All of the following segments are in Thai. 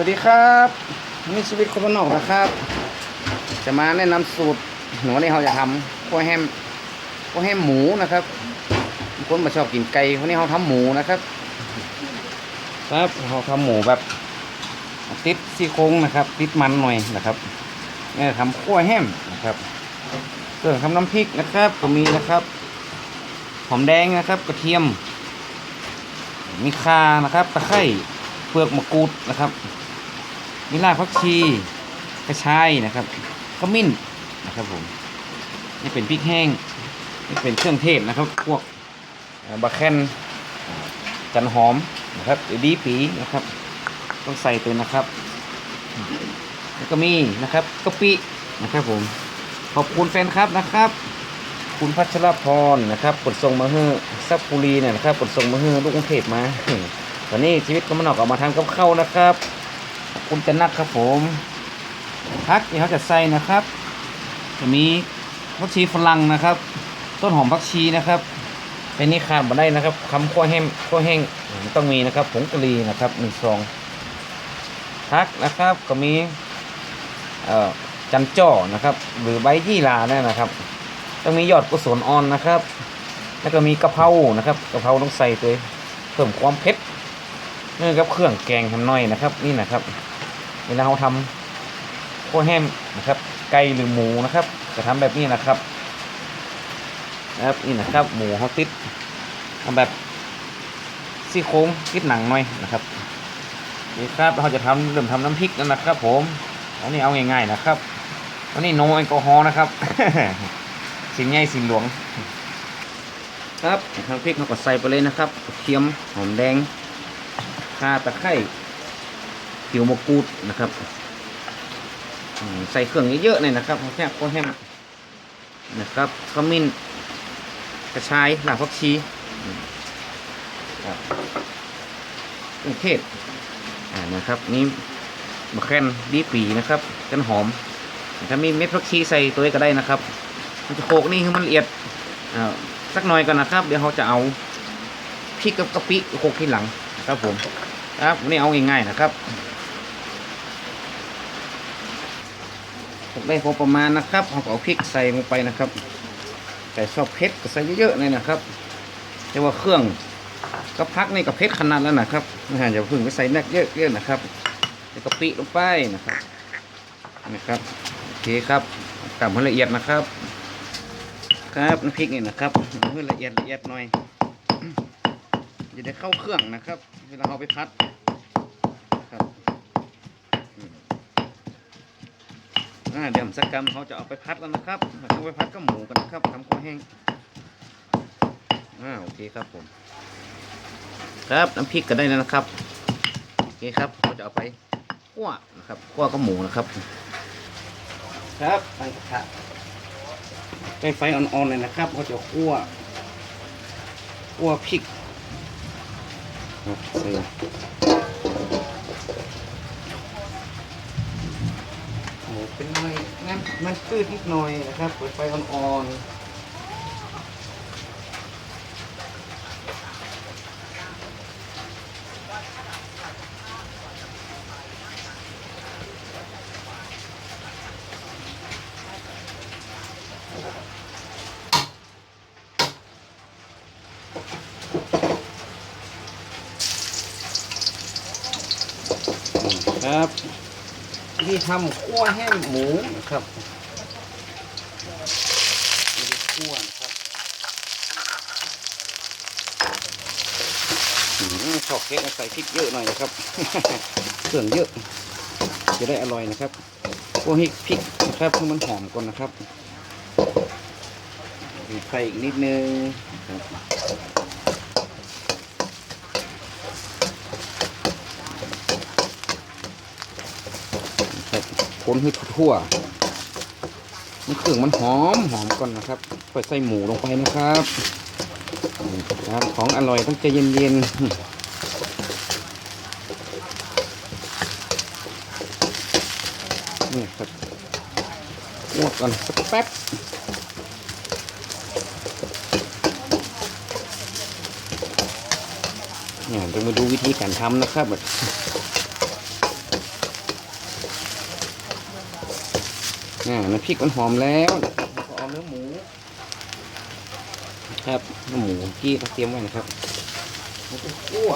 วัสดีครับนี่ชีวิตคนบ้านนอกนะครับ จะมาแนะนำสูตรหนูนี่เราจะทำกล้วยแฮมกล้วยแฮมหมูนะครับบางคนมาชอบกินไก่คนนี้เราทำหมูนะครับ ครับเราทำหมูแบบติดซี่โครงนะครับ ติดมันหน่อยนะครับนี่ทำกล้วยแฮมนะครับเครื่องทำน้ำพริกนะครับก็มีนะครับหอมแดงนะครับกระเทียม มีข่านะครับตะไคร้เปลือกมะกรูดนะครับ มีรากผักชีกระชายนะครับขมิ้นนะครับผมนี่เป็นพริกแห้งนี่เป็นเครื่องเทศนะครับ พวกบะแคนจันหอมนะครับดีปีนะครับ ต้องใส่ตัวนะครับ แล้วก็มีนะครับกะปินะครับผมขอบคุณแฟนครับนะครับ คุณพัชรพรนะครับกดส่งมาเฮือซับปุรีเนี่ยนะครับกดส่งมาเฮือลูกกรุงเทพมาวันนี้ชีวิตก็มันออกออกมาทำกับข้าวนะครับ คุณจะนักครับผมพักที่เขาจะใส่นะครับ จะมีผักชีฝรั่งนะครับ ต้นหอมผักชีนะครับเป็นนี่ขาดมาได้นะครับคำขั้วแห้งขั้วแห้งต้องมีนะครับผงกะหรี่นะครับหนึ่งซองพักนะครับก็มีเอ่อจันจ่อนะครับ หรือใบยี่หราเนี่ยนะครับ ต้องมียอดกุศลอ่อนนะครับ แล้วก็มีกะเพรานะครับกะเพราต้องใส่ตัวเพิ่มความเผ็ดนี่ครับเครื่องแกงทำน้อยนะครับ นี่นะครับ เวลาเราทำขั้วแห้งนะครับไก่หรือหมูนะครับ จะทำแบบนี้นะครับนะครับนี่นะครับ หมูเขาติดทำแบบซี่โครงติดหนังหน่อยนะครับนี่ครับเราจะทำเริ่มทำน้ำพริกแล้วนะครับ ผมอันนี้เอาง่ายๆนะครับอันนี้โนแอลกอฮอล์นะครับ สิ่งใหญ่สิ่งหลวง ครับทางพริกเราก็ใส่ไปเลยนะครับเทียมหอมแดงข่าตะไคร้ ผิวมะกรูดนะครับใส่เครื่องเยอะๆเลยนะครับแค่ก็แห้มนะครับขมิ้นกระชายหลากผักชีเครื่องเทศนะครับ นี่มะแคนดีปีนะครับกันหอม ถ้ามีเม็ดผักชีใส่ตัวก็ได้นะครับ มันจะโขกนี่ให้มันละเอียดอ่าสักหน่อยก่อนนะครับ เดี๋ยวเขาจะเอาพริกกับกะปิโขกทีหลังนะครับผมครับวันนี้เอาง่ายๆนะครับโขลก ได้พอประมาณนะครับเขาก็เอาพริกใส่ลงไปนะครับใส่ชอบเผ็ดก็ใส่เยอะๆเลยนะครับแต่ว่าเครื่องก็พักนี่ก็เผ็ดขนาดแล้วนะครับนะฮะอย่าเพิ่งไปใส่นักเยอะๆนะครับใส่กะปิลงไปนะครับนะครับโอเคครับกำให้ละเอียดนะครับ ครับน้ำพริกนี่นะครับให้ละเอียดละเอียดหน่อยจะได้เข้าเครื่องนะครับ เวลาเอาไปพัดครับอืม อ่าเดี๋ยวสักกรรมเขาจะเอาไปพัดแล้วนะครับเอาไปพัดกับหมูกันนะครับทำข้าวแห้งอ่าโอเคครับผม ครับน้ำพริกก็ได้แล้วนะครับโอเคครับเราจะเอาไปคั่วนะครับคั่วกับหมูนะครับ ครับตั้งกระทะใช้ไฟอ่อนๆเลยนะครับก็จะคั่วคั่วพริกครับใส่โอ้ เป็นหน่อยงั้นมันพืดนิดหน่อยนะครับ เปิดไฟอ่อนๆครับ ที่ทำคั่วแห้งหมูนะครับไม่ได้คั่วนะครับชอบเค้กใส่พริกเยอะหน่อยนะครับเครื่องเยอะ จะได้อร่อยนะครับคั่วให้พริกนะครับให้มันหอมก่อนนะครับใส่อีกนิดนึงครับครับค นให้ทั่วมันเครื่องมันหอมหอมก่อนนะครับค่อยใส่หมูลงไปนะครับครับของอร่อยต้องใจเย็นๆนี่ครับลวกก่อนสักแป๊บเนี่ยเดี๋ยวมาดูวิธีการทำนะครับ อ่าน้ำพริกมันหอมแล้วก็เอาเนื้อหมู ครับเนื้อหมูที่เราเตรียมไว้นะครับแล้วก็คั่ว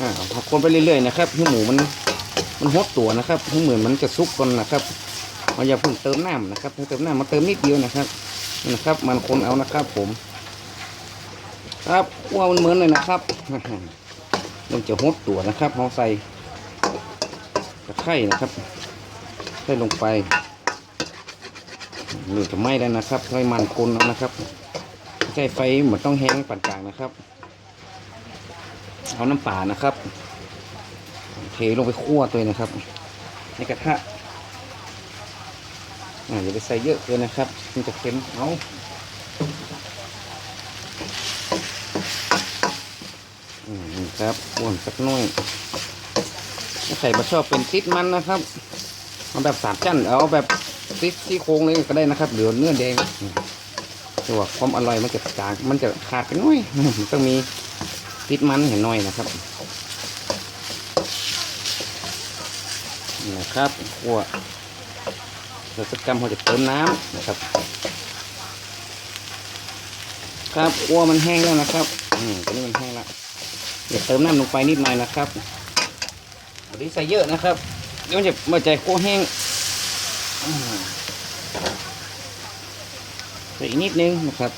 อ่าเอาคนไปเรื่อยๆนะครับเนื้อหมูมันมันหดตัวนะครับเหมือนมันจะซุกก่อนนะครับเราอย่าเพิ่งเติมน้ำนะครับเพิ่งเติมน้ำมาเติมนิดเดียวนะครับ นะครับ มันคนเอานะครับผม ครับคั่วมันเหมือนเลยนะครับมันจะหดตัวนะครับเราใส่ตะไคร่นะครับใส่ลงไปนี่จะไหม้แล้นะครับให้มันคนเอานะครับใช้ไฟเหมือนต้องแห้งปานกลางนะครับ เอาน้ำป่านะครับ เทลงไปคั่วตัวนะครับ ในกระทะ ออย่าไปใส่เยอะเกินนะครับ มันจะเค็มเอาอืมครับอ้วนสักหน่อยถ้าใครมาชอบเป็นติดมันนะครับเอาแบบสามชั้นเอาแบบติดซี่โครงเลยก็ได้นะครับเหลือเนื้อแดงแต่ว่าความอร่อยมันจะจางมันจะขาดไปหน่อยต้องมีติดมันเห็นหน่อยนะครับนะครับขั่ว เราจะกำเราจะเติมน้ำนะครับ ครับขั่วมันแห้งแล้วนะครับอืมตอนนี้มันแห้งแล้วเดี๋ยวเติมน้ำลงไปนิดหน่อยนะครับอันนี้ใส่เยอะนะครับเดี๋ยวมันจะเมื่อใจขั่วแห้งใส่อีกนิดนึงนะครับ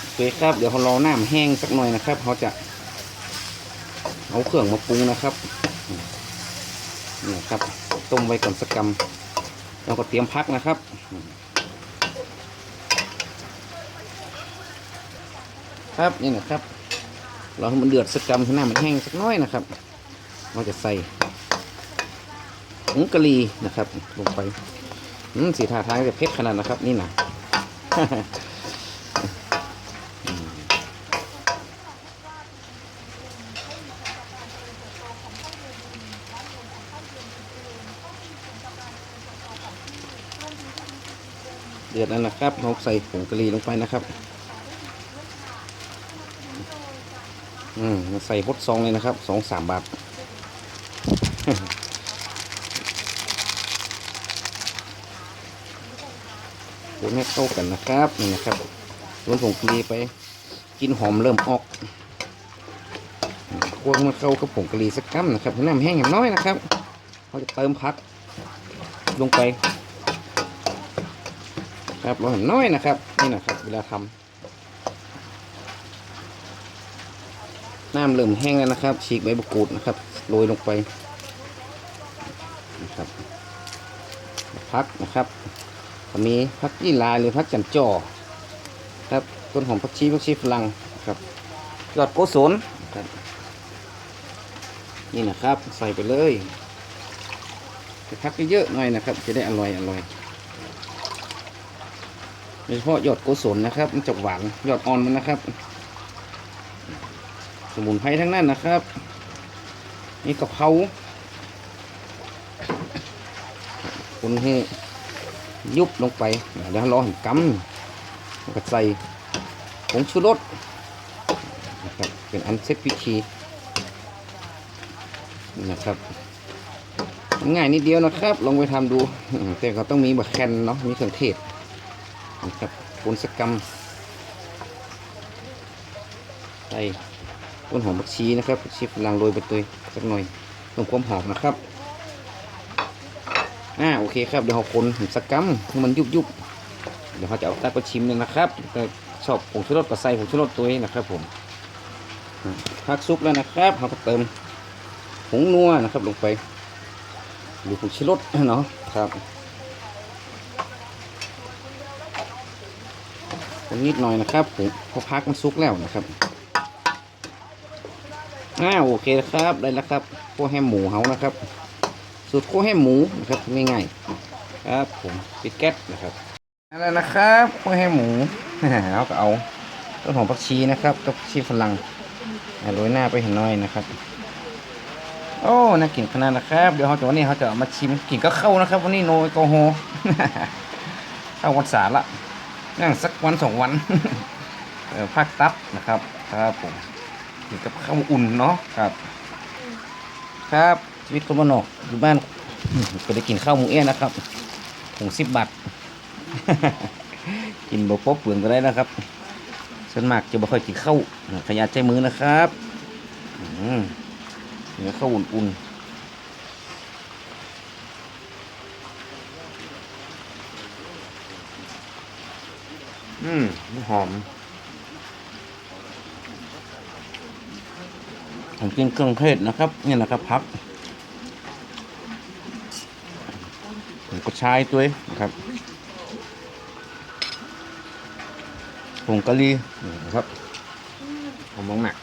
โอเคครับ เดี๋ยวเรารอน้ำแห้งสักหน่อยนะครับ เขาจะเอาเครื่องมาปรุงนะครับ นี่ครับ ต้มไว้ก่อนสักกำแล้วก็เตรียมพักนะครับครับนี่นะครับ เราให้มันเดือดสักกำให้น้ำมันแห้งสักน้อยนะครับ เราจะใส่ผงกะหรี่นะครับ ลงไปอืมสีท่าทางจะเผ็ดขนาดนะครับ นี่นะ เดือดแล้วนะครับเราใส่ผงกะหรี่ลงไปนะครับ อืมใส่พดซองเลยนะครับ สองสามบาท คนให้เข้ากันนะครับ นี่นะครับโดนผงกะหรี่ไป กินหอมเริ่มออกคั่วให้มันเข้ากับผงกะหรี่สักกัมนะครับน้ำแห้งอย่างน้อยนะครับ เราจะเติมพักลงไป ครับเราเห็นน้อยนะครับนี่นะครับ เวลาทำน้ำเริ่มแห้งแล้วนะครับ ฉีกใบมะกรูดนะครับโรยลงไปนะครับพักนะครับมีพักยี่ลายหรือพักจันจ่อครับต้นหอมผักชีผักชีฝรั่งครับยอดโกศลครับนี่นะครับ ใส่ไปเลยพักเยอะๆหน่อยนะครับ จะได้อร่อยอร่อย โดยเฉพาะยอดโกศลนะครับ มันจะหวานยอดอ่อนมันนะครับ สมุนไพรทั้งนั้นนะครับนี่กะเพราคนให้ยุบลงไปเดี๋ยวรอให้กำแล้วก็ใส่ผงชูรสนะครับเป็นอันเซ็ตพิธีนี่นะครับ ง่ายนิดเดียวนะครับ ลองไปทำดู แต่ก็ต้องมีบะแคนเนาะมีเครื่องเทศ นะครับปูนสกกรรมใส่ต้นหอมผักชีนะครับผักชีฝรั่งโรยไปตัวสักหน่อยเพิ่มความหอมนะครับอ่าโอเคครับเดี๋ยวเราคนสกกรรมให้มันยุบยุบเดี๋ยวเขาจะเอาตักไปชิมเลยนะครับแต่ชอบผงชูรสก็ใส่ผงชูรสตัวนี้นะครับ ผมพักซุปแล้วนะครับเราก็เติมผงนัวนะครับ ลงไปหรือผงชูรสเนาะครับ คนนิดหน่อยนะครับผมพอพักมันซุกแล้วนะครับอ่าโอเคนะครับได้แล้วครับคั่วแฮมหมูเฮานะครับ สูตรคั่วแฮมหมูนะครับง่ายๆครับผมปิดแก๊สนะครับนั่นแหละนะครับคั่วแฮมหมูเราก็เอาต้นหอมผักชีนะครับกับชีฝรั่งโรยหน้าไปเห็นน้อยนะครับ โอ้น่ากินขนาดนะครับ เดี๋ยวเขาจะวันนี้เขาจะมาชิมกินก็เข้านะครับ วันนี้โนแอลกอฮอล์เข้าวันศาร์ล นั่งสักวันสองวันเออภาคตับนะครับครับผมนี่กับข้าวอุ่นเนาะครับ ครับชีวิตคนบ้านนอกอยู่บ้านก็ได้กินข้าวหมูเอี้นนะครับถุงสิบบาทกินบะป๊บเปลืองก็ได้นะครับส่วนมากจะไม่ค่อยกินข้าวขยันใจมือนะครับอืมเนื้อข้าวอุ่นๆ อืมหอม ผมกินเครื่องเทศนะครับ นี่นะครับพักผมก็ใช้ตัวนะครับผงกะหรี่นะครับผมมองหนัก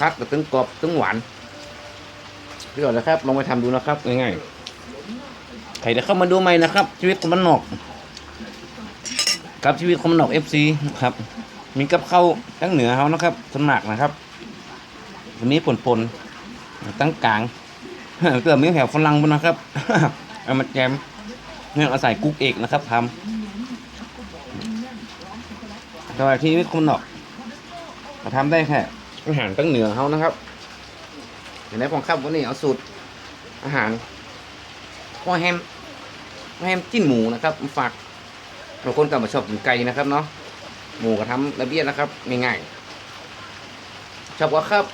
พักกับตึงกรอบตึงหวาน เดี๋ยวนะครับ ลองไปทำดูนะครับ ง่ายๆ ใครจะเข้ามาดูใหม่นะครับ ชีวิตคนบ้านนอกกับชีวิตคนบ้านนอก FC ครับ มีกับข้าวทั้งเหนือเขานะครับสมัครนะครับวันนี้ปนปนๆตั้งกลางเกือบมีแถวฝรั่งบนนะครับเอามาแจมเนี่ยอาศัยกุ๊กเอกนะครับทำแต่ว่าที่ชีวิตคนบ้านนอกมาทำได้แค่อาหารตั้งเหนือเขานะครับ อย่างในของข้าววันนี้เอาสูตรอาหารข้าวแฮมข้าวแฮมจิ้นหมูนะครับมาฝากบางคนก็มาชอบกินไก่นะครับเนาะหมูกระทำระเบียดนะครับง่ายๆชอบว่าครับ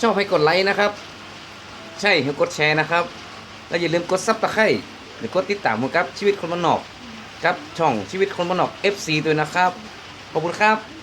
ชอบให้กดไลค์นะครับ ใช่ให้กดแชร์นะครับ แล้วอย่าลืมกดซับตะไคร้หรือกดติดตามผมครับชีวิตคนบ้านนอกครับช่องชีวิตคนบ้านนอก FC ด้วยนะครับขอบคุณครับ